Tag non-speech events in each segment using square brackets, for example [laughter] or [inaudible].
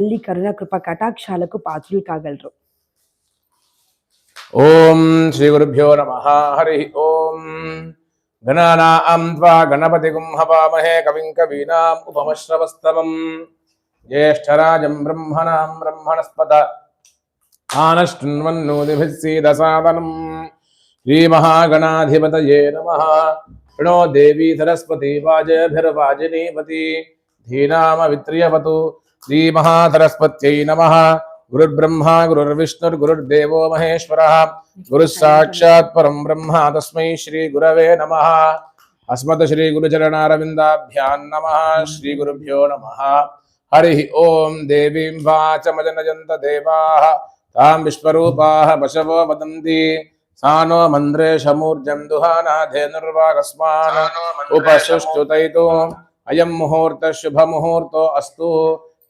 తల్లి కరుణకృప కటాక్షాలకు పాత్రులు కాగలరు. ఓం శ్రీ గురుభ్యో నమ. హరి ఓం. గణానాం త్వా గణపతి గుంహవామహే కవిం కవీనాం ఉపమశ్రవస్తవం జ్యేష్ఠరాజం బ్రహ్మణాం బ్రహ్మణస్పత. ఆనష్ణ్వన్నోదిభిः సీదసాదనం श्रीमहागणाधिपतये नमः प्रणो देवी सरस्वती वाजभिर्वाजिनीपति धीनामवित्र्यवतु श्रीमहासरस्वत्यै नमः। गुरुर्ब्रह्मा गुरुर्विष्णुर्गुरुर्देवो महेश्वरः। गुरुः साक्षात् परं ब्रह्म तस्मै श्रीगुरवे नमः। अस्मत् श्रीगुरुचरणारविन्दाभ्यां नमः। श्रीगुरुभ्यो नमः। हरिः ॐ देवीं वाचमजनयन्त देवाः तां विश्वरूपाः पशवो वदन्ति। सा नो मन्द्रेशमूर्जं दुहानाधेनुर्वागस्मान् उपसुष्टुतैतो अयं मुहूर्तः शुभमुहूर्तो अस्तु।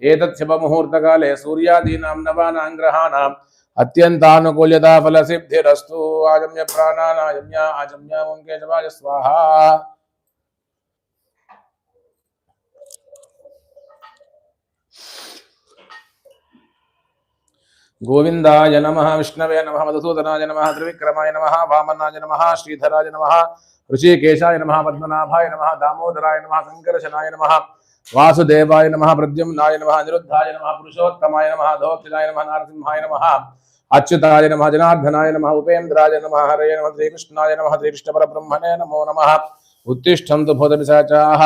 एतत् शुभमुहूर्तकाले सूर्यादीनां नवानां ग्रहाणाम् अत्यन्तानुकूल्यता फलसिद्धिरस्तु। आजम्य प्राणानायम्य आजम्य ओं केशवाय स्वाहा। गोविन्दाय नमः, विष्णवे नमः, मधुसूदनाय नमः, त्रिविक्रमाय नमः, वामनाय नमः, श्रीधराय नमः, ऋषिकेशाय नमः, पद्मनाभाय नमः, दामोदराय नमः सङ्कर्षणाय नमः। वासुदेवाय नमः प्रद्युम्नाय नमः अनिरुद्धाय नमः पुरुषोत्तमाय नमः धोक्षजाय नमः नरसिंहाय नमः अच्युताय नमः जनार्दनाय नमः उपेन्द्राय नमः हरये नमः श्रीकृष्णाय नमः श्रीकृष्णपरब्रह्मणे नमो नमः उत्तिष्ठन्तु भूतपिशाचाः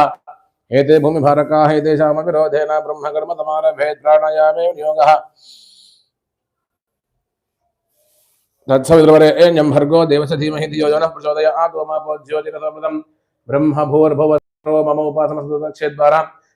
एते भूमिभारकाः एतेषामपि रोधेन ब्रह्मकर्मतमारभेत् प्राणायामे नियोगः तत्सवितुर्वरेण्यं भर्गो देवस्य धीमहि धियो यो नः प्रचोदयात् ओमापो ज्योतिरसमृतं ब्रह्म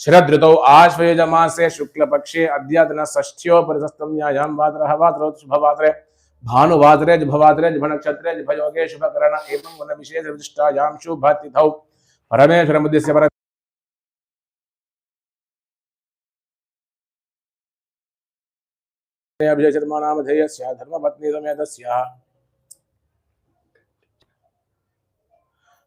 शरदृतौ आश्वयुजमासे शुक्लपक्षे अद्यातन षष्ठ्यो परिसस्तम न्यायां वातरः वातरौ शुभवासरे भानुवासरे जुभवासरे जुभनक्षत्रे जुभयोगे शुभकरण एवं गुणविशेष विशिष्टायां शुभतिथौ। परमेश्वरमुद्दिश्य पर अभिजय शर्मा नामधेयस्य धर्मपत्नी समेतस्य।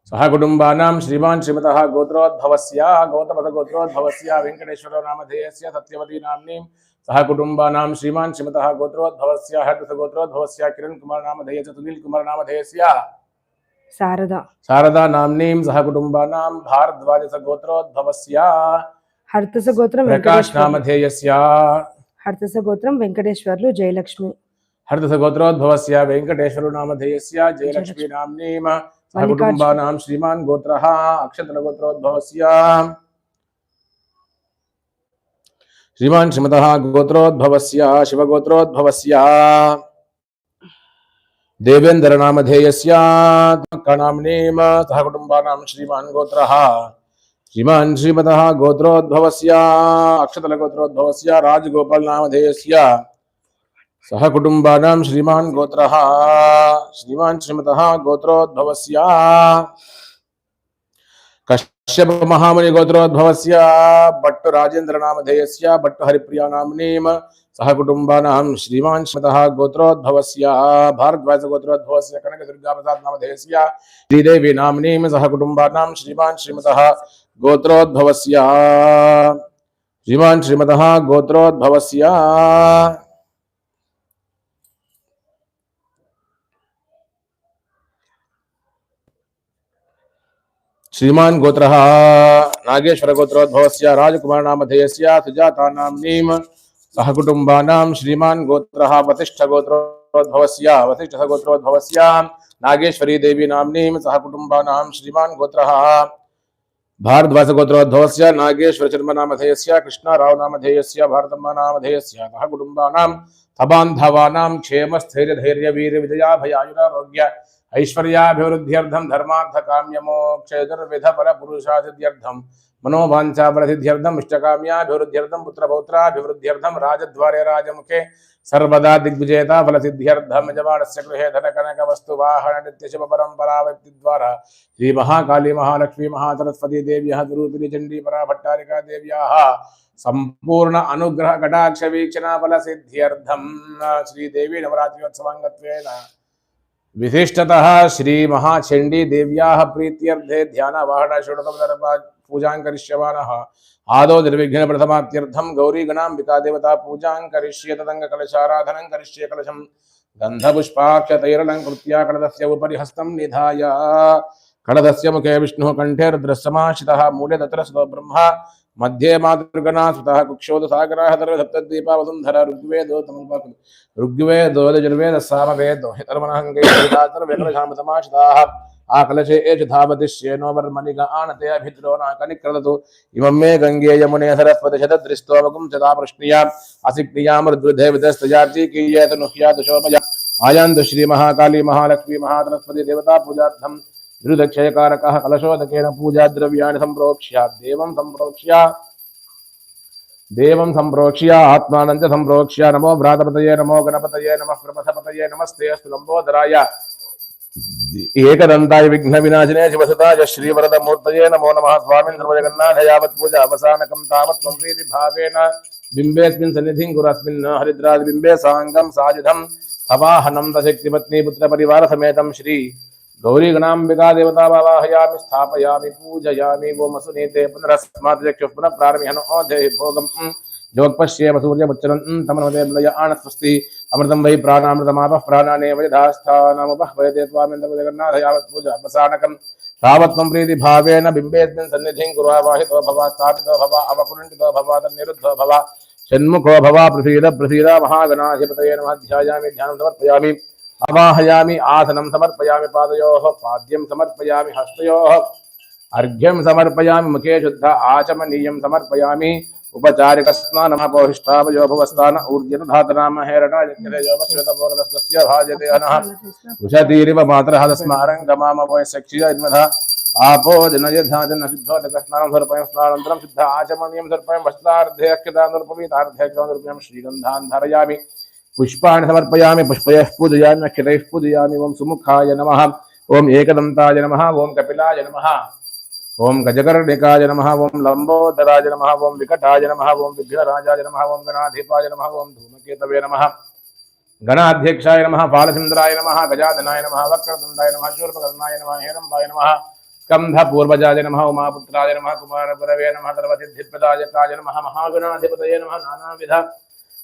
सह कुटुम्बानां श्रीमान् श्रीमतः गोत्रोद्भवस्य गोत्रपथगोत्रोद्भवस्य वेङ्कटेश्वरो नामधेयस्य सत्यवती नाम्नीं सह कुटुम्बानां श्रीमान् श्रीमतः गोत्रोद्भवस्य हर्दृथगोत्रोद्भवस्य किरणकुमार नामधेय च सुनीलकुमार नामधेयस्य। शारदा। शारदा नाम्नीं सह कुटुम्बानां भारद्वाजसगोत्रोद्भवस्य। गोत्र प्रकाश नामधेयस्य। हर्तसगोत्रं वेंकटेश्वर जयलक्ष्मी। हर्तसगोत्रोद्भवस्य वेङ्कटेश्वरो नामधेयस्य जयलक्ष्मी नाम्नीम् सह कुटुम्बानां श्रीमान् गोत्रः, अक्षत्रगोत्रोद्भवस्य। श्रीमान् श्रीमतः गोत्रोद्भवस्य, शिवगोत्रोद्भवस्य। देवेन्द्रनामधेयस्य नाम्नीं सह कुटुम्बानां श्रीमान् गोत्रः। श्रीमान् श्रीमतः गोत्रोद्भवस्य अक्षतलगोत्रोद्भवस्य राजगोपालनामधेयस्य। सह कुटुम्बानां श्रीमान् गोत्रः। श्रीमान् श्रीमतः गोत्रोद्भवस्य। कश्यप महामुनि गोत्रोद्भवस्य। भट्ट नामधेयस्य। भट्ट हरिप्रिया नाम्नीं सह कुटुम्बानां श्रीमान् श्रीमतः प्रसाद नामधेयस्य। श्रीदेवी नाम्नीं सह कुटुम्बानां श्रीमान् श्रीमतः गोत्रोद्भवस्य। श्रीमान् श्रीमतः गोत्रोद्भवस्य। श्रीमान् गोत्रः नागेश्वर गोत्रोद्भवस्य राजकुमार नामधेयस्य सुजाता नाम्नीं सह कुटुम्बानां श्रीमान् गोत्रः वसिष्ठ गोत्रोद्भवस्य वसिष्ठ गोत्रोद्भवस्य नागेश्वरी देवी नाम्नीं सह कुटुम्बानां श्रीमान् गोत्रः भारद्वाज गोत्रोद्भवस्य नागेश्वर शर्मा नामधेयस्य कृष्णाराव नामधेयस्य भारतम्मा नामधेयस्य सह कुटुम्बानां सबान्धवानां क्षेम स्थैर्य धैर्य वीर विजया भयायुरारोग्य ऐश्वर्याभिवृद्ध्यर्थं धर्मार्थकाम्यमोक्षयदुर्विध फलपुरुषासिद्ध्यर्थं मनोवाञ्छाफलसिद्ध्यर्थम् इष्टकाम्याभिवृद्ध्यर्थं पुत्रपौत्राभिवृद्ध्यर्थं राजद्वारे राजमुखे सर्वदा दिग्विजेता फलसिद्ध्यर्थं यजमानस्य गृहे धनकनकवस्तुवाहननित्यशुभपरम्पराव्यक्तिद्वारा श्रीमहाकाली महालक्ष्मी महासरस्वती देव्यः दुरूपिणी चण्डी पराभट्टारिका देव्याः सम्पूर्ण अनुग्रह कटाक्ष वीक्षणा फलसिद्ध्यर्थं श्रीदेवी नवरात्र्योत्सवाङ्गत्वेन विशिष्टतः श्री महाचण्डी देव्याः प्रीत्यर्थे ध्यानवाहन षोडशोपचार पूजां करिष्यमाणः। आदौ निर्विघ्नप्रथमात्यर्थं गौरीगणाम्बिका देवता पूजां करिष्ये, तदङ्गकलशाराधनं करिष्ये कलशं। गन्धपुष्पाक्षतैरलङ्कृत्या कलदस्य उपरि हस्तं निधाय। कलदस्य मुखे विष्णुः कण्ठे रुद्रसमाश्रितः मूले तत्र सुतो मध्ये मातृगणा सुतः कुक्षोदसागराः सर्वसप्तद्वीपा वसुन्धरा ऋग्वेदो तमुपकृ ऋग्वेदो यजुर्वेदः सामवेदो हितर्मनहङ्गैर्वेदातर्वेकलशामतमाश्रिताः आकलशे एष धावतिष्येनो वर्मणिक आनते अभिद्रो नाकनिक्रदतु इमं मे गङ्गे यमुने सरस्वति शतदृष्टोमकुं सदा प्रश्निया असिक्रियामृद्वृधे विदस्तजार्ची कीयेत नुह्यात शोभया आयान्तु श्रीमहाकाली महालक्ष्मी महासरस्वती देवता पूजार्थं द्रुदक्षयकारकः कलशोदकेन पूजाद्रव्याणि सम्प्रोक्ष्य, देवं सम्प्रोक्ष्य। देवं सम्प्रोक्ष्य, आत्मानं च नमो भ्रातपतये, नमो गणपतये, नमः प्रपथपतये नमस्ते, अस्तु लम्बोदराय एकदन्ताय विघ्नविनाशिने शिवसुताय, श्रीवरदमूर्तये नमो नमः स्वामिन् सर्वजगन्नाथ यावत् पूजा अवसानकं तावत् त्वं प्रीति भावेन बिम्बेऽस्मिन् सन्निधिं कुरस्मिन् हरिद्रादिबिम्बे साङ्गं सायुधं तवाहनं दशक्तिपत्नी पुत्रपरिवारसमेतं श्री गौरीगणाम्बिका देवता वाहयामि स्थापयामि, पूजयामि वोमसुनीते पुनरस्मात् चक्षुः पुनः प्रारम्य हनो जय भोगम् योगपश्येम सूर्यमुच्चरन् तमनमते मलय आणस्वस्ति अमृतं वै प्राणामृतमापः प्राणाने वयधास्थानमुपः वयते त्वामिन्द्र जगन्नाथ यावत् पूजा अपसानकं तावत् त्वं प्रीतिभावेन बिम्बेऽस्मिन् सन्निधिं कुर्वा वाहितो भव, स्थापितो भव, अवकुण्ठितो भव, तन्निरुद्धो भव, षण्मुखो भव प्रसीद प्रसीद महागणाधिपतये नमः। ध्यायामि, ध्यानं समर्पयामि। अवाहयामि आसनं समर्पयामि पादयोः, पाद्यं समर्पयामि हस्तयोः, अर्घ्यं समर्पयामि मुखे शुद्ध आचमनीयं समर्पयामि। उपचारिकस्नानमपोहिष्ठावयो भुवस्थान ऊर्जनधातनाम हेरणश्वेतपूर्णस्य भाजते अनः। उषतीरिव मातरः तस्मारङ्गमामवय आपो सर्पयं स्नानन्तरं आचमनीयं सर्पयं श्रीगन्धान् धारयामि। पुष्पाणि समर्पयामि, पुष्पयः पूजयामि ओं सुमुखाय नमः, ओं एकदंताय नमः, ओं कपिलाय नमः, ओं गजकर्णिकाय नमः, ओं लम्बोदराय नमः, ओं विकटाय नमः, ओं विघ्नराजाय नमः, ओं गणाधिपाय नमः, ओं धूमकेतवे नमः, गणाध्यक्षाय नमः बालचन्द्राय नमः, गजाननाय नमः, वक्रतुण्डाय नमः, शूर्पकर्णाय नमः, हेरम्बाय नमः, स्कन्धपूर्वजाय नम, उमापुत्राय नमः कुमारगुरवे नमः, सर्वसिद्धिप्रदायकाय नमः, महागणाधिपतये नमः, नानाविध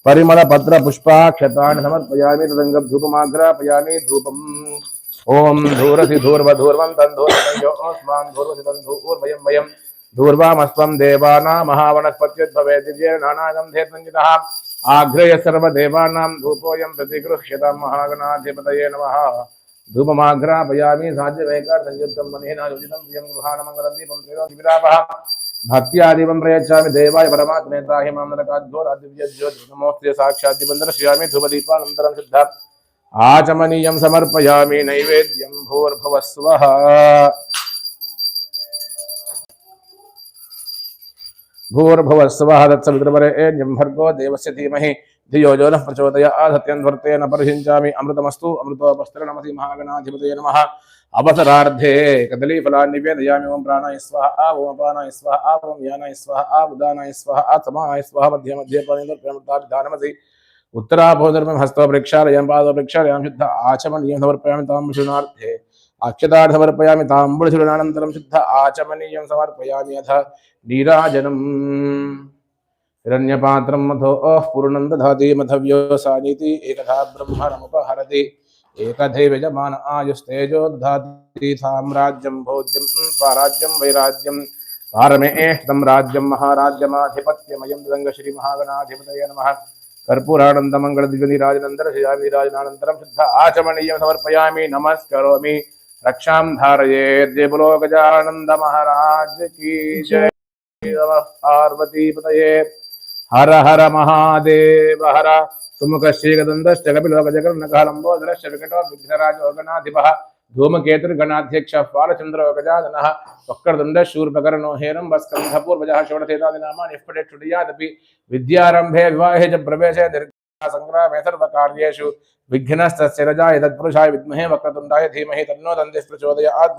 परिमलपत्र पुष्पाक्षतानि समर्पयामि तदङ्गधूपमाग्रापयामि धूपम्। ॐ धूरसि धूर्वधूर्वं तन्धूर्वयोस्मान् धूर्वसि तन्धूर्वयं वयं। धूर्वामस्त्वं देवानां महावनस्पत्युद्भवे दिव्ये नानागन्धे सञ्जितः आघ्रय सर्वदेवानां धूपोऽयं प्रतिगृह्यतां महागणाधिपतये नमः। धूपमाग्रापयामि साध्यवैकार्संयुक्तं मनेन योजितं प्रियं गृहाणमङ्गलं दीपं त्रयोदिविरापः भक्त्यादिवं प्रयच्छामि देवाय परमात्मे त्राहि माँ दिवं दर्शयामि धूपदीपानन्तरं शुद्ध आचमनीयं समर्पयामि नैवेद्यं भूर्भुवस्वः। भूर्भुवस्वः तत्सवितृवरेण्यं भर्गो देवस्य धीमहि। धियो यो नः प्रचोदयात् सत्यन्वर्तेन परिषिञ्चामि अमृतमस्तु अमृतोपस्त्रनमसि महागणाधिपतये नमः। अवसरार्धे ओं प्राणाय स्वाहा ओं अपानाय स्वाहा ओं यानाय स्वाहा उदानाय स्वाहा समानाय स्वाहा, मध्ये मध्ये पानिर्प्रेमताभिधानमसि उत्तराभोधर्मं हस्तो प्रेक्षालयं पादो प्रेक्षालयां शुद्ध आचमनीयं समर्पयामि समर्पयामि ताम्बुलशुरणानन्तरं शुद्ध आचमनीयं समर्पयामि अथ नीराजनम्। हिरण्यपात्रं मथो ओः पूर्णं दधाति एकधा ब्रह्मणमुपहरति। एकधैव यजमान आयुस्तेजो दधाति साम्राज्यं भोज्यं स्वाराज्यं वैराज्यं। पारमेष्टं राज्यं महाराज्यमाधिपत्यमयं श्रीमहागणाधिपतये नमः। कर्पूरानन्दमङ्गलदिव्यनिराजनन्दर श्रीरामिराजनानन्तरं शुद्ध आचमनीयं समर्पयामि, नमस्करोमि। रक्षां धारयेत् जय बोलो की जय। पार्वतीपतये। हर हर महादेव, हर सुमुख श्रीगदन्दश्च कपिलो गजकर्णकः लम्बोदरश्च विकटो विघ्नराजो गणाधिपः धूमकेतुर्गणाध्यक्ष बालचन्द्रो गजाननः वक्रतुण्ड शूर्पकर्णो हेरम्ब स्कन्धपूर्वजः षोडशेतादिनामानि स्फुटेत् श्रुतियादपि विद्यारम्भे विवाहे च प्रवेशे दीर्घ सङ्ग्रामे सर्वकार्येषु विघ्नस्तस्य रजाय विद्महे धीमहि तन्नो प्रचोदयात्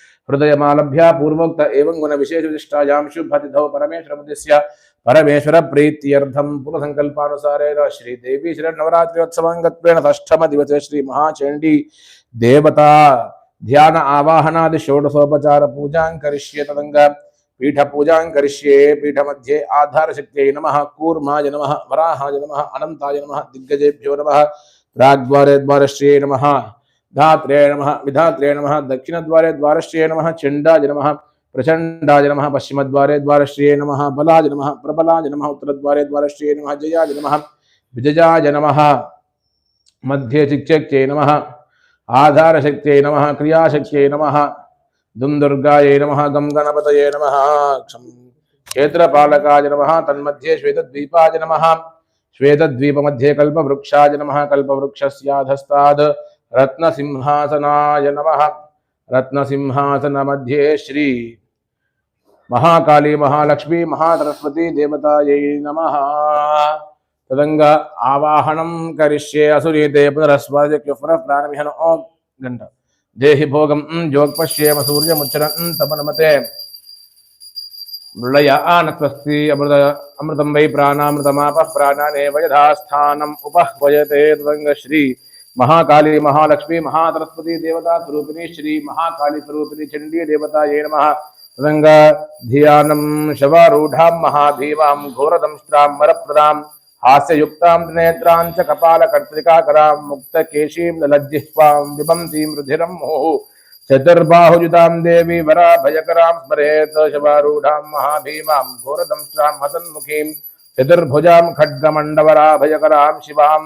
हृदयमालभ्य पूर्वोक्त एवं गुण गुणविशेषविशिष्टायां शुभतिथौ परमेश्वरमुद्दिश्य परमेश्वर प्रीत्यर्थम पूर्व संकल्पानुसारेण श्री देवी श्री नवरात्रोत्सवांगत्वेन षष्ठम दिवसे श्री महाचंडी देवता ध्यान आवाहनादि षोडशोपचार पूजां करिष्ये तदंग पीठ पूजां करिष्ये पीठ मध्ये आधार शक्त्यै नमः। कूर्माय नमः, वराहाय नमः अनंताय नमः, दिग्गजेभ्यो नमः प्राग्द्वारे द्वारश्रिये नमः। धात्रे नमः विधात्रे नमः दक्षिणद्वारे द्वारश्रिये नमः चण्डाय नमः प्रचंडाय नमः पश्चिमद्वारे द्वारश्रिये नमः बलाय नमः प्रबलाय नमः उत्तरद्वारे द्वारश्रिये नमः जयाय नमः विजयाय नमः मध्ये चिक्षक्त्यै नमः आधारशक्त्यै नमः क्रियाशक्त्यै नमः दुन्दुर्गायै नमः गं गणपतये नमः क्षं क्षेत्रपालकाय नमः तन्मध्ये श्वेतद्वीपाय नमः श्वेतद्वीपमध्ये कल्पवृक्षाय नमः कल्पवृक्षस्याधस्ताद् रत्नसिंहासनाय नमः। रत्नसिंहासनमध्ये श्री महाकाली महालक्ष्मी महासरस्वती देवतायै नमः। तदङ्ग आवाहनं करिष्ये असुरीते पुनरस्वादिक्युफुरः प्राणमिहन ओ घण्ट। देहि भोगं जोक्पश्येम सूर्यमुच्चरन् तपनमते मृळय आनत्वस्ति अमृत अमृतं वै प्राणामृतमापः प्राणानेव यथा स्थानम् उपह्वयते। तदङ्ग श्री महाकाली महालक्ष्मी महासरस्वती देवता स्वरूपिणी श्री महाकाली स्वरूपिणी चंडी देवता ये नमः। तदंग धियानं शवारूढां महाभीमां घोरदंष्ट्रां वरप्रदां हास्ययुक्तां त्रिनेत्रां च कपालकर्तिकाकरां मुक्तकेशीं ललज्जिह्वां विबन्तीं रुधिरं मुहुः। चतुर्बाहुयुतां देवी वराभयकरां स्मरेत् शवारूढां महाभीमां घोरदंष्ट्रां हसन्मुखीं चतुर्भुजां खड्गमण्डवराभयकरां शिवां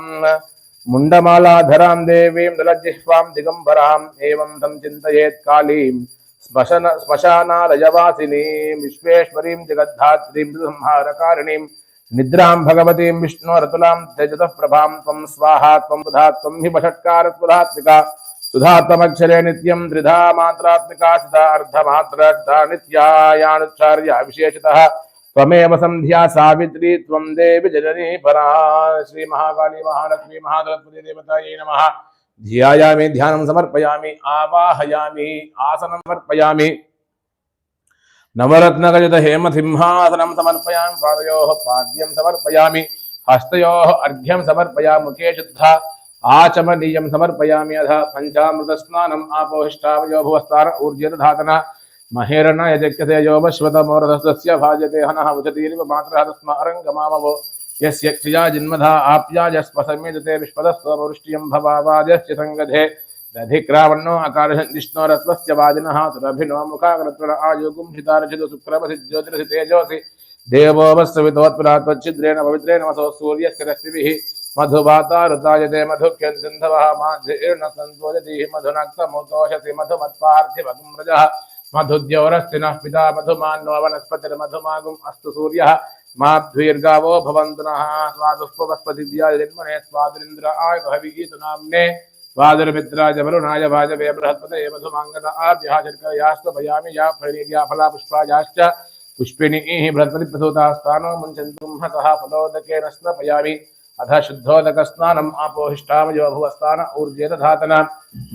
मुण्डमालाधरां देवीं दलजिह्वां दिगम्बराम् एवं तं चिन्तयेत् कालीं। श्मशन श्मशानालयवासिनीं विश्वेश्वरीं जगद्धात्रीं संहारकारिणीं निद्रां भगवतीं, विष्णोरतुलां तेजतः प्रभां त्वं स्वाहा, त्वं बुधा, त्वं हि वषट्कारस्वधात्मिका सुधात्मक्षरे नित्यं, त्रिधा, मात्रात्मिका, सुधा अर्धमात्रा नित्यायानुच्चार्या विशेषतः। त्वमेव संध्या सावित्री त्वं देवी जननी परा श्री महाकाली महालक्ष्मी महादरस्वती देवतायै नमः। ध्यायामि, ध्यानं समर्पयामि, आवाहयामि, आसनं समर्पयामि। नवरत्नगजत हेमसिंहासनं समर्पयामि, पादयोः पाद्यं समर्पयामि, हस्तयोः अर्घ्यं समर्पयामि, मुखे शुद्धा आचमनीयं समर्पयामि। अध पञ्चामृतस्नानम् आपोहिष्टावयो भुवस्तार ऊर्जितधातना महेरण यजक्यते योपश्वतमोरधस्य भाजते, हनः उचतीरिव मात्रः तस्मारङ्गमामवो यस्य क्षिया जिन्मधा आप्याजस्पसमेजते विश्वदस्ववृष्ट्यं भवावाजस्य सङ्गधे। दधिक्रावण्णो अकारशन्दिष्णोरत्वस्य वाजिनः सुरभिनो मुखाग्रत्र आयुगुं हितारचितु सुप्रभसि ज्योतिरसि देवो वस्त्रवितोत्परात्वच्छिद्रेण पवित्रेण वसो सूर्यस्य रश्मिभिः मधुक्यन्सिन्धवः माध्येर्न सन्तोजतिः पिता मधुमान्नो वनस्पतिर्मधुमागुम् अस्तु सूर्यः। माध्वीर्गावो भवन्तु नः स्वादुष्पवस्पतिव्याय जन्मने स्वादुरिन्द्र आय भविगीतु नाम्ने। स्वादुर्मित्राय वरुणाय भाजवे बृहस्पतये मधुमाङ्गद आभ्यः शर्करयास्तु भयामि। या फलीर्या फला पुष्पायाश्च पुष्पिणीः बृहस्पति प्रसूतास्तानो मुञ्चन्तुं हसः फलोदकेन स्नपयामि। अथ शुद्धोदकस्नानम् आपोहिष्टामयो भुवस्तान ऊर्जेत धातन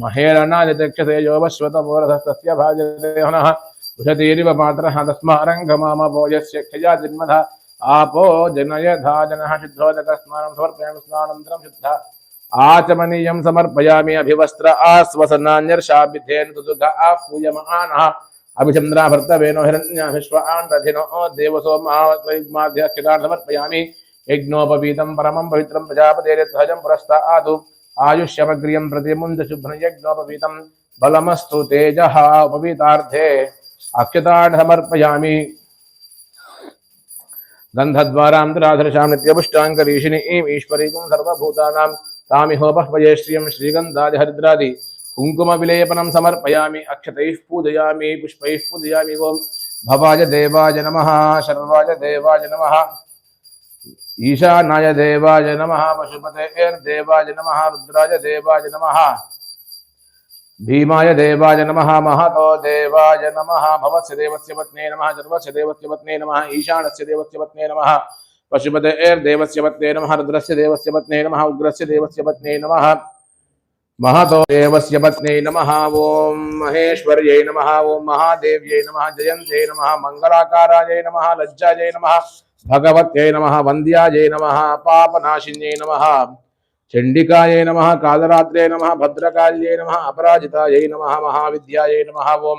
महेरणाय चक्षसे योपश्वतमोरधस्तस्य भाजते हनः उषतीरिव मात्रः तस्मारङ्गमामपो यस्य क्षया जन्मध आपो जनयधा जनः शुद्धोदकस्नानं समर्पयामि स्नानन्तरं शुद्ध। आचमनीयं समर्पयामि अभिवस्त्र आस्वसनान्यर्षाभिधेन सुदुघ आपूयमानः अभिचन्द्रा भर्तवेनो हिरण्याभिश्व यज्ञोपवीतं परमं पवित्रं प्रजापतेर्ध्वजं पुरस्तादु आयुष्यमग्रियं प्रतिमुञ्च शुभ्रयज्ञोपवीतं बलमस्तु तेजः उपवीतार्थे। अक्षतान् समर्पयामि गन्धद्वारान्तराधरशां नित्यपुष्टाङ्करीषिणि ईम् ईश्वरीकुं सर्वभूतानां तामिहोपह्वये श्रियं श्रीगन्धादिहरिद्रादि। कुङ्कुमविलेपनं समर्पयामि। अक्षतैः पूजयामि। पुष्पैः पूजयामि। ॐ भवाय देवाय नमः। शर्वाय देवाय नमः। ईशानाय देवाय नमः पशुपतेर्देवाय नमः, रुद्राय देवाय नमः। भीमाय देवाय नमः, महतो देवाय नमः, भवस्य देवस्य पत्ने नमः सर्वस्य देवस्य पत्ने नमः, ईशानस्य देवस्य पत्ने नमः। पशुपतेर्देवस्य पत्ने नमः, रुद्रस्य देवस्य पत्ने नमः, उग्रस्य देवस्य पत्ने नमः। महतो देवस्य पत्ने नमः ॐ महेश्वर्यै नमः ॐ महादेव्यै नमः, जयन्त्यै नमः मङ्गलाकारायै नमः, लज्जायै नमः। भगवत्यै नमः वन्द्यायै नमः पापनाशिन्यै नमः चण्डिकायै नमः कालरात्रे नमः भद्रकाल्यै नमः अपराजितायै नमः महाविद्यायै नमः ॐ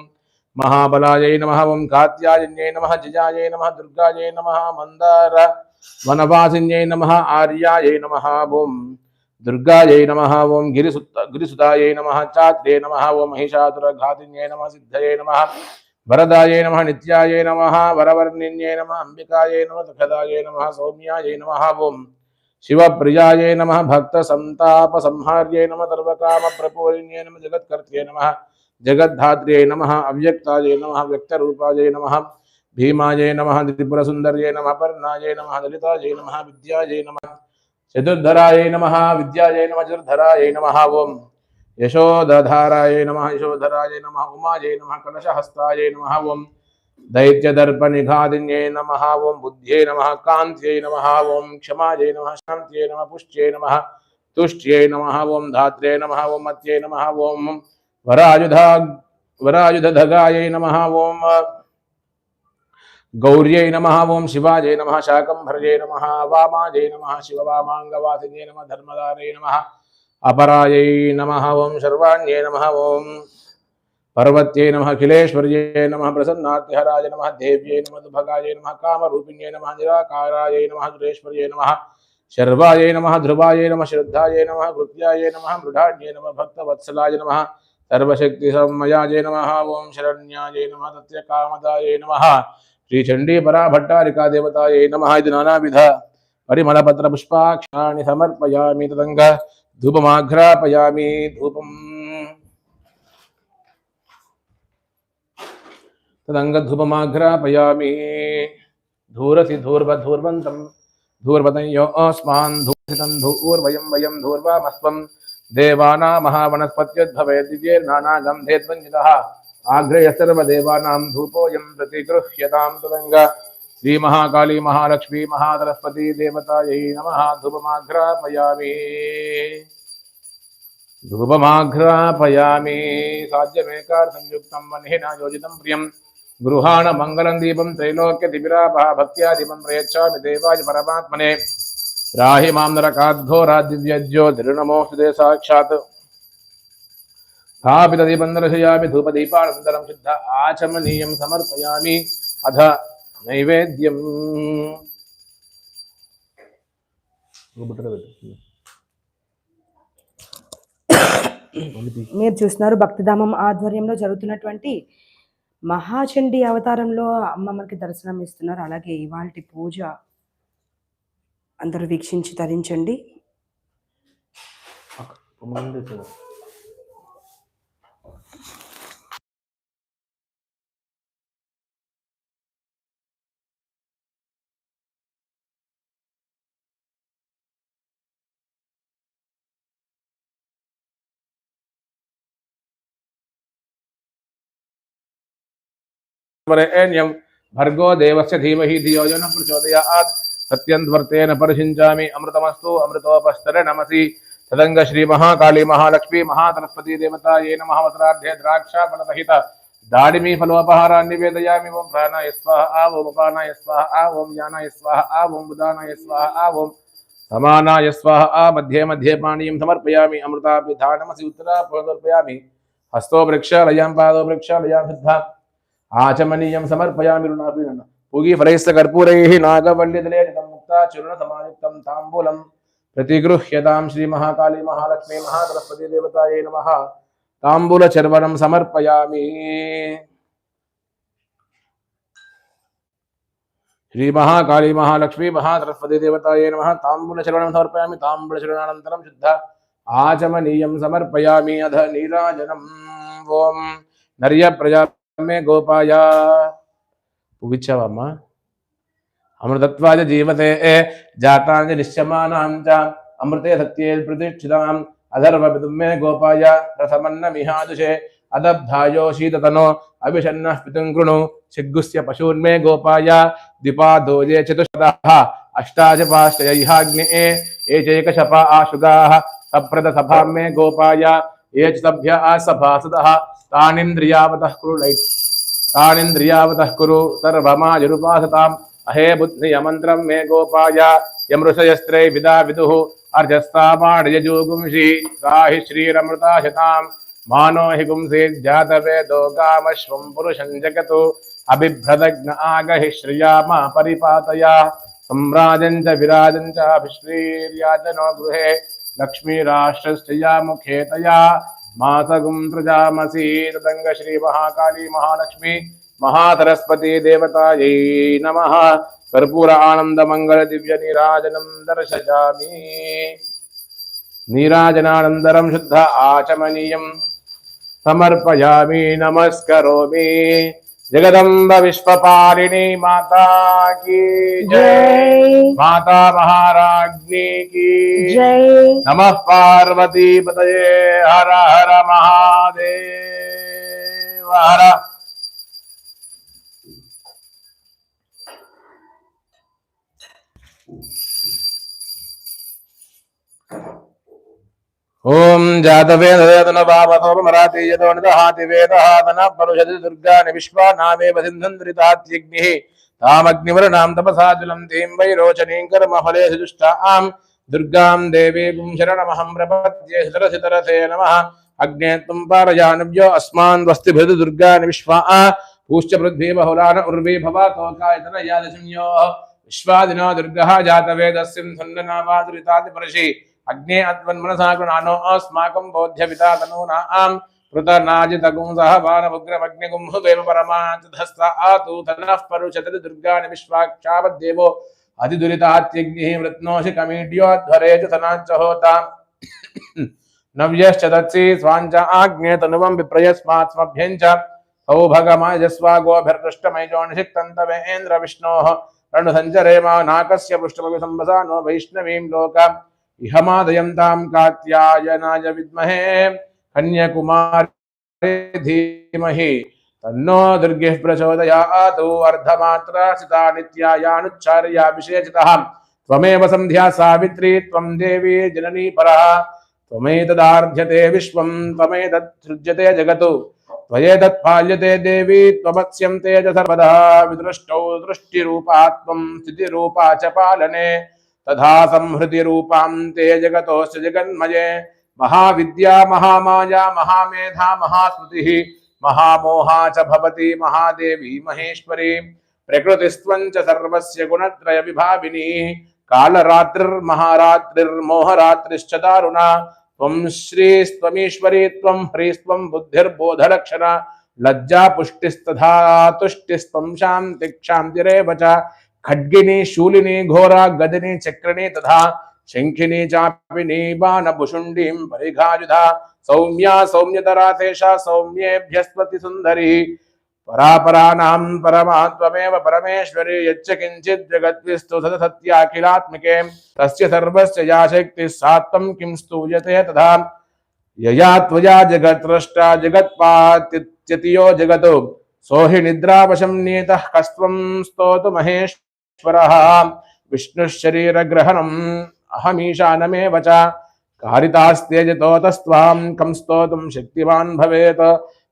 महाबलायै नमः ॐ कात्यायन्यै नमः जिजायै नमः दुर्गायै नमः मन्दार वनवासिन्यै नमः आर्यायै नमः ॐ दुर्गायै नमः ॐ गिरिसुत गिरिसुतायै नमः चात्रे नमः ॐ महिषासुरघातिन्यै नमः सिद्धये नमः वरदायै नमः नित्यायै नमः वरवर्णिन्यै नमः अम्बिकायै नमः सुखदायै नमः सौम्यायै नमः ॐ शिवप्रियायै नमः भक्तसन्तापसंहार्यै नमः सर्वकामप्रपूरिण्यै नमः जगत्कर्त्यै नमः जगद्धात्र्यै नमः अव्यक्तायै नमः व्यक्तरूपायै नमः भीमायै नमः त्रिपुरसुन्दर्यै नमः पर्णायै नमः ललितायै नमः विद्यायै नमः चतुर्धरायै नमः विद्यायै नमः चतुर्धरायै नमः ॐ यशोदधारायै नमः, यशोधरायै नमः नमः, कलशहस्तायै नमः ॐ दैत्यदर्पनिघादिन्यै नमः ॐ बुद्ध्यै नमः, कान्त्यै नमः ॐ क्षमायै नमः, शान्त्यै नमः, पुष्ट्यै नमः, तुष्ट्यै नमः ॐ धात्रे नमः ॐ मत्यै नमः ॐ वरायुधा, वरायुधधगायै नमः ॐ गौर्यै नमः ॐ शिवायै नमः, शाकम्भर्यै नमः, वामायै नमः शिववामाङ्गवासिन्यै नमः धर्मदारै नमः अपरायै नमः ॐ शर्वाण्यै नमः ॐ पर्वत्यै नमः अखिलेश्वर्यै नमः प्रसन्नार्तिहराय नमः देव्यै नमः दुभगायै नमः कामरूपिण्यै नमः निराकारायै नमः दुरेश्वर्यै नमः शर्वायै नमः ध्रुवायै नमः श्रद्धायै नमः कृत्यायै नमः मृढाढ्यै नमः भक्तवत्सलाय नमः सर्वशक्तिसंमयाय नमः ॐ शरण्यायै नमः तत्यकामदायै नमः श्रीचण्डीपराभट्टारिका देवतायै नमः इति नानाविध परिमलपत्रपुष्पाक्षाणि समर्पयामि तदङ्ग धूपमाघ्रापयामि धूपम्। तदङ्गधूपमाघ्रापयामि। धूरसि धूर्वधूर्वन्तं धूर्वतं यो अस्मान् धूर्सितं धूर्वयं वयं धूर्वामस्त्वं। देवानामहावनस्पत्युद्भवेद्विजेर्नानागन्धे त्वञ्जितः आग्रेय सर्वदेवानां धूपोऽयं प्रतिगृह्यतां तदङ्ग। श्रीमहाकाली महालक्ष्मी महासरस्वती देवतायै नमः। धूपमाघ्रापयामि। धूपमाघ्रापयामि। साध्यमेकार संयुक्तं वह्निना योजितं प्रियं। गृहाण मङ्गलं दीपं त्रैलोक्यदिविरापः भक्त्या दीपं प्रयच्छामि देवाय परमात्मने। राहि माँ नरकाद्धोरादिव्यज्यो धृणमोऽस्तुते साक्षात्। स्थापितदीपं दर्शयामि धूपदीपानन्तरं शुद्ध आचमनीयं समर्पयामि। अथ నైవేద్యం. మీరు చూస్తున్నారు భక్తిధామం ఆధ్వర్యంలో జరుగుతున్నటువంటి మహాచండి అవతారంలో అమ్మ మనకి దర్శనం ఇస్తున్నారు. అలాగే ఇవాళ పూజ అందరూ వీక్షించి తరించండి. वरेण्यं भर्गो देवस्य धीमहि धियो यो न प्रचोदयात् सत्यन्वर्तेन परिषिञ्चामि अमृतमस्तु अमृतोपस्तरणमसि तदङ्ग श्रीमहाकाली महालक्ष्मी महासरस्वती देवतायै नमः। वस्त्राढ्ये द्राक्षाफलसहित दाडिमी फलोपहारान् निवेदयामि। ॐ प्राणाय स्वाहा ॐ उपानाय स्वाहा ॐ यानाय स्वाहा ॐ उदानाय स्वाहा ॐ समानाय स्वाहा मध्ये मध्ये पानीयं समर्पयामि। अमृताभिधानमसि उत्तरा समर्पयामि हस्तो वृक्षालयां पादो वृक्षालयां सिद्धा आचमनीयं समर्पयामि ऋणाभिनन पूगीफलैश्च कर्पूरैः नागवल्यदले मुक्ता चूर्णसमायुक्तं ताम्बूलं प्रतिगृह्यतां श्रीमहाकाली महालक्ष्मी महासरस्वती देवतायै नमः ताम्बूलचर्वणं समर्पयामि श्री महाकाली महालक्ष्मी महासरस्वती देवताये नमः ताम्बूलचर्वणं समर्पयामि ताम्बूलचर्वणानन्तरं शुद्ध आचमनीयं समर्पयामि अध नीराजनम् मे अमृते सत्ये प्रतिष्ठिताम्। अधर्वपितुं मे गोपाय। रथमन्नमिहादुषे अदब्धायो शीततनो अभिषन्नः पितुं कृणु। सिग्गुस्य पशून्मे गोपाय। द्विपादोजे सप्रदसभां मे गोपाय। ये च सभ्य तानिन्द्रियावतः कुरु लैट् तानिन्द्रियावतः कुरु सर्वमायुरुपासताम्। अहे बुद्धियमन्त्रं मे गोपाय। यमृषयस्त्रै विदा विदुः। गाहि श्रीरमृता शताम् मानो हि गुंसेज्जातवेदो गामश्वं पुरुषं जगतु। अबिभ्रदग्न आगहि श्रियामा परिपातया। सम्राजं च विराजं चाभिश्रीर्याजनो गृहे। लक्ष्मीराष्ट्रश्चया मुखे तया। मातगुं प्रजामसि तदङ्ग श्रीमहाकाली महालक्ष्मी महासरस्वती देवतायै नमः कर्पूर आनन्दमङ्गल दिव्य नीराजनं दर्शयामि नीराजनानन्तरं शुद्ध आचमनीयं समर्पयामि नमस्करोमि जगदम्ब विश्वपालिनी माता की जय। जय। माता महाराज्ञी की। जय। नमः पार्वती पतये। हर हर महादेव। हर ఓం జాతవేదన బాబతోమరాతి పరుషది దుర్గాని విశ్వా నామేవ సింధుంద్రితాత్యగ్ని తామగ్నివరణాం తపసాజలం తీం వైరోచనీం కర్మ ఫలేషు దుష్టాం దుర్గాం దేవీం శరణమహం ప్రపద్యే సుతరసితరసే నమ అగ్నే త్వం పారయానుభ్యో అస్మాన్ వస్తిభిదు దుర్గాని విశ్వా పూశ్చ పృథ్వీ బహుళాన ఉర్వీ భవాతోకాయతన యాదశంయో విశ్వాదినో దుర్గ జాతవేదస్యం ధన్యనావాదురితాది పరశి अग्ने अद्वन्मनसागु नानो अस्माकं बोध्यपिता तनूना आम् दुर्गाणि विश्वाक्षावद्देवो अतिदुरितात्यग्निः मृत्नोषि कमीड्योध्वरे [coughs] च तनाञ्च नव्यश्च स्वाञ्च आज्ञे तनुवं गोभिर्दृष्टमयजोनिषिक्तन्तवेन्द्रविष्णोः रणुसञ्चरेमा नाकस्य नो वैष्णवीं लोक इहमादयन्तां कात्यायनाय विद्महे, कन्याकुमारी धीमहि। तन्नो दुर्गिः प्रचोदयातु अर्धमात्रासिता नित्यायानुच्चार्याभिषेचितः त्वमेव सन्ध्या सावित्री, त्वं देवी जननी परः। त्वमेतदार्ध्यते विश्वं त्वमेतत्सृज्यते जगतु। त्वयेतत्पाल्यते देवी, त्वमत्स्यं तेज सर्वदा विदृष्टौ दृष्टिरूपा त्वं स्थितिरूपा च पालने। तथा संहृतिरूपां ते जगतोऽस्य जगन्मये महाविद्या, महामाया, महामेधा, महास्मृतिः, महामोहा च भवति, महादेवी महेश्वरी। प्रकृतिस्त्वं च सर्वस्य गुणत्रयविभाविनी। कालरात्रिर्महारात्रिर्मोहरात्रिश्च दारुणा। त्वं श्रीस्त्वमीश्वरी, त्वं ह्रीस्त्वं बुद्धिर्बोधलक्षण। लज्जा पुष्टिस्तथा तुष्टिस्त्वं शान्ति क्षान्तिरेव च। खड्गिनी, शूलिनी, घोरा, गदिनी चक्रिणी तथा शङ्खिनी चापिनी बाणभुषुण्डीं परिघायुधा। सौम्या, सौम्यतरा तेषा सौम्येभ्यस्त्वति सुन्दरी। परापराणां परमा त्वमेव परमेश्वरी, यच्च किञ्चित् जगद्विस्तु सदसत्याखिलात्मिके तस्य सर्वस्य या शक्तिः सा त्वं किं स्तूयते तथा यया त्वया जगत्त्रष्टा जगत्पात्यतियो जगतो। सो हि निद्रावशं नीतः कस्त्वं स्तोतु महेश्वरः विष्णुशरीरग्रहणम् अहमीशानमेव च। कारितास्तेजतोतस्त्वां कं स्तोतुं शक्तिमान् भवेत्।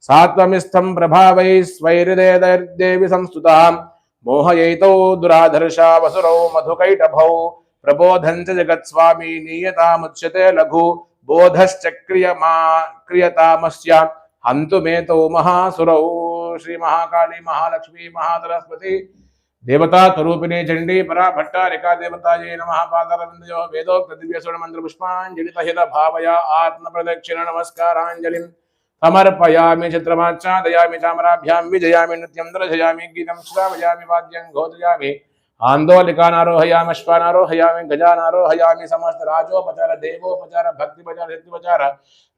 सा त्वमिस्थं प्रभावैः स्वैर्देवी संस्तुता मोहयैतौ दुराधर्षा वसुरौ मधुकैटभौ। प्रबोधं च जगत्स्वामी नीयतामुच्यते लघु। बोधश्चक्रियमा क्रियतामस्य। हन्तुमेतौ महासुरौ। श्रीमहाकाली महालक्ष्मी महासरस्वती देवता स्वरूपिणे चंडी परा भट्टा रेखा देवता जय नम पादरविंदो वेदो प्रतिव्यसुण मंत्र पुष्पांजलित भावया आत्म प्रदक्षिण नमस्कारांजलि समर्पयामि चित्रमाचा दयामि चामराभ्यां विजयामि, नृत्यं दर्शयामि, गीतं श्रावयामि, वाद्यं घोषयामि आंदोलिका नारोहयामश्वानारोहयामि गजानारोहयामि समस्त राजोपचार देवोपचार भक्तिपचार हितोपचार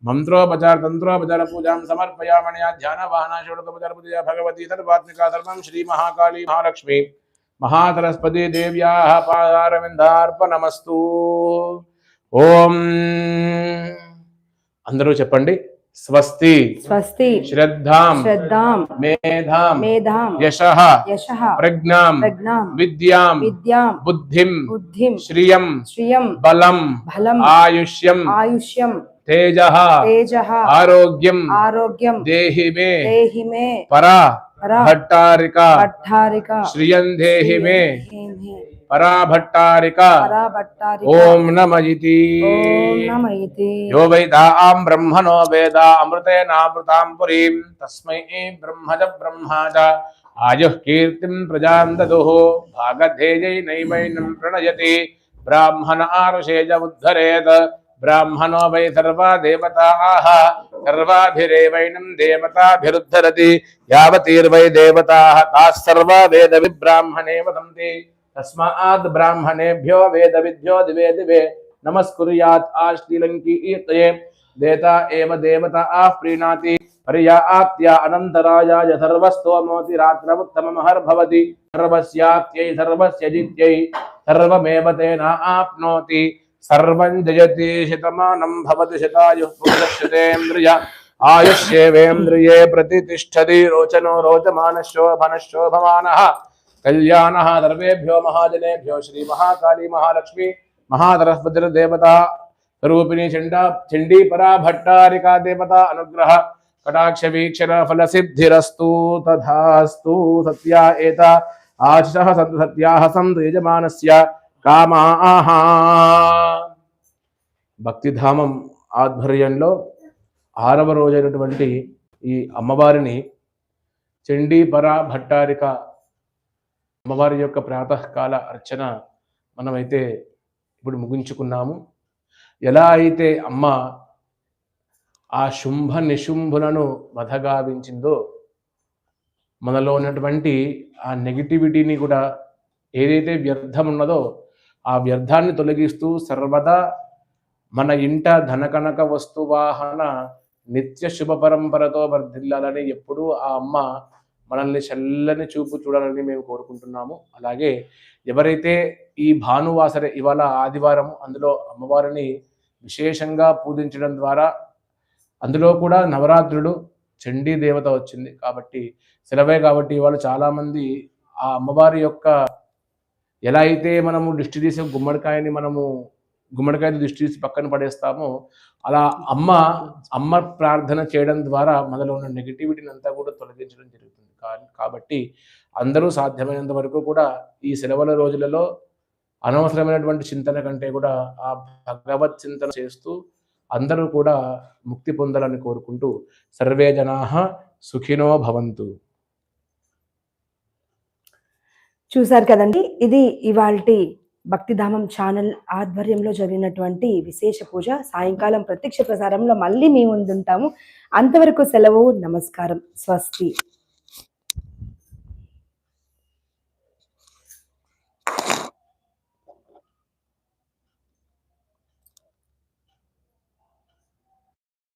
मंत्रोपचार तंत्रोपचार पूजा समर्पयामणया ध्यान वाहना षोडोपचार पूजया भगवती सर्वात्मिका सर्वं श्री महाकाली महालक्ष्मी महासरस्वती देव्याः पादारविन्दार्पणमस्तु ఓం అందరూ చెప్పండి स्वस्ति। स्वस्ति। श्रद्धा श्रद्धा मेधा मेधा यश। यश। प्रज्ञा प्रज्ञा विद्या विद्या बुद्धि बुद्धि श्रिय श्रिय बलम। बलम। आयुष्यम। आयुष्यम। तेज। तेज। आरोग्यम। आरोग्यम। देहि मे देहि मे परा। परा। भट्टारिका। भट्टारिका। श्रियं देहि मे पराभट्टारिका। ओम नम इति यो वेदा आम ब्रह्मनो वेदा अमृते अमृतेनामृतां पुरीं तस्मै ब्रह्मज ब्रह्माज। आयुः कीर्तिं प्रजां ददुः भागधेयै नैवैनं प्रणयति। ब्राह्मण आरुषेज उद्धरेत ब्राह्मणो वै सर्वा देवताः सर्वाभिरेवैनं देवताभिरुद्धरति। यावतीर्वै देवताः। ताः सर्वा वेदविब्राह्मणे वदन्ति। तस्मात् ब्राह्मणेभ्यो वेदविद्यो दिवे दिवे नमस्कुर्यात् आश्लीलङ्की ईर्तये। देता एव देवता आः प्रीणाति। हरिया आप्त्या अनन्तरायाय सर्वस्तोमोति, रात्रमुत्तममहर्भवति। सर्वस्याप्त्यै, सर्वस्य जित्यै, सर्वमेव तेन आप्नोति। सर्वं जयति, शतमानं भवति, शतायुः पुरुषशतेन्द्रिय आयुष्येवेन्द्रिये प्रतितिष्ठति रोचनो रोचमानशोभनशोभमानः। కళ్యాణ భవతి మహాజనేభ్యో శ్రీ మహాకాళీ మహాలక్ష్మి మహాసరస్వతి దేవత స్వరూపిణి చండా చండీ పరా భట్టారికా దేవత అనుగ్రహ కటాక్ష వీక్షణ ఫల సిద్ధిరస్తు తథాస్తు సత్యా ఏత ఆశిష సంతు సత్యాః సంతు యజమానస్య కామాః భక్తిధామం ఆధ్వర్యంలో ఆరవ రోజైనటువంటి ఈ అమ్మవారిని చండీపర భట్టారిక అమ్మవారి యొక్క ప్రాతకాల అర్చన మనమైతే ఇప్పుడు ముగించుకున్నాము. ఎలా అయితే అమ్మ ఆ శుంభ నిశుంభులను మధగావించిందో మనలో ఉన్నటువంటి ఆ నెగిటివిటీని కూడా ఏదైతే వ్యర్థం ఉన్నదో ఆ వ్యర్థాన్ని తొలగిస్తూ సర్వదా మన ఇంట ధనకనక వస్తువాహన నిత్య శుభ పరంపరతో వర్ధిల్లాలని ఎప్పుడూ ఆ అమ్మ మనల్ని చల్లని చూపు చూడాలని మేము కోరుకుంటున్నాము. అలాగే ఎవరైతే ఈ భానువాసర ఇవాళ ఆదివారం అందులో అమ్మవారిని విశేషంగా పూజించడం ద్వారా అందులో కూడా నవరాత్రులు చండీ దేవత వచ్చింది కాబట్టి సెలవే కాబట్టి ఇవాళ చాలామంది ఆ అమ్మవారి యొక్క ఎలా అయితే మనము దిష్టి తీసే గుమ్మడికాయని మనము గుమ్మడికాయ దిష్టి పక్కన పడేస్తామో. అలా అమ్మ అమ్మ ప్రార్థన చేయడం ద్వారా మనలో ఉన్న నెగిటివిటీని అంతా కూడా తొలగించడం జరుగుతుంది. కాబట్టి అందరూ సాధ్యమైనంత వరకు కూడా ఈ సెలవుల రోజులలో అనవసరమైనటువంటి చింతన కంటే కూడా ఆ భగవత్ చింతన చేస్తూ అందరూ కూడా ముక్తి పొందాలని కోరుకుంటూ సర్వే జనా సుఖినో భవంతు. చూశారు కదండి ఇది ఇవాల్టి భక్తిధామం ఛానల్ ఆధ్వర్యంలో జరిగినటువంటి విశేష పూజ సాయంకాలం ప్రత్యక్ష ప్రసారంలో మళ్ళీ మేము ఉంటుంటాము అంతవరకు సెలవు నమస్కారం. స్వస్తి.